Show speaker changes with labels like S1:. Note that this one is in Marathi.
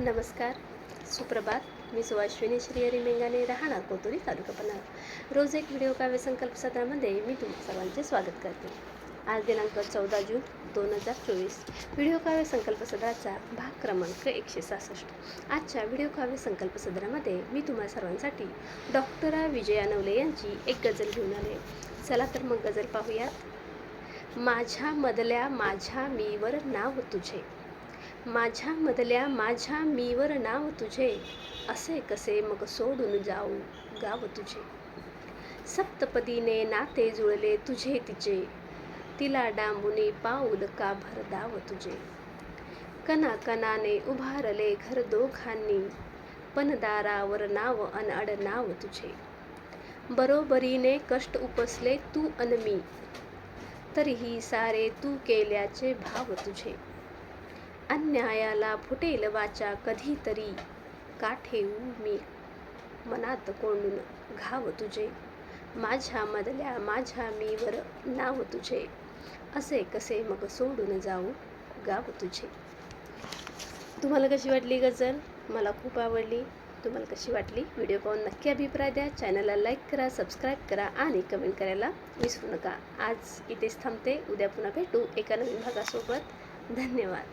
S1: नमस्कार. सुप्रभात. मी सुवाश्विनी श्रीहरी मेंगाने राहणार कोतुरी तालुका पन्हाळा. रोज एक व्हिडिओ काव्य संकल्प सत्रामध्ये मी तुम्हा सर्वांचे स्वागत करते. आज दिनांक चौदा जून दोन हजार चोवीस. व्हिडिओ काव्य संकल्प सदराचा भाग क्रमांक एकशे सहासष्ट. आजच्या व्हिडिओ काव्य संकल्प सदरामध्ये मी तुम्हा सर्वांसाठी डॉक्टरा विजया नवले यांची एक गजल घेऊन आले चला तर मग गजल पाहूयात. माझ्या मधल्या माझ्या मीवर नाव तुझे. माझ्या मधल्या माझ्या मीवर नाव तुझे. असे कसे मग सोडून जाऊ गाव तुझे? सप्तपदीने नाते जुळले तुझे तिचे. तिला डांबुनी पाऊल का भरदाव तुझे? कना कनाने उभारले घर दोघांनी. पणदारावर नाव अनअड नाव तुझे. बरोबरीने कष्ट उपसले तू अन मी. तरीही सारे तू केल्याचे भाव तुझे. अन्यायाला फुटेल वाचा कधीतरी. का ठेवू मी मनात कोंडून घाव तुझे. माझ्या मधल्या माझ्या मीवर नाव तुझे. असे कसे मग सोडून जाऊ गाव तुझे. तुम्हाला कशी वाटली गझल मला खूप आवडली. तुम्हाला कशी वाटली? व्हिडिओ पाहून नक्की अभिप्राय द्या. चॅनलला लाईक करा सबस्क्राईब करा आणि कमेंट करायला विसरू नका. आज इथेच थांबते. उद्या पुन्हा भेटू एका नवीन भागासोबत. धन्यवाद.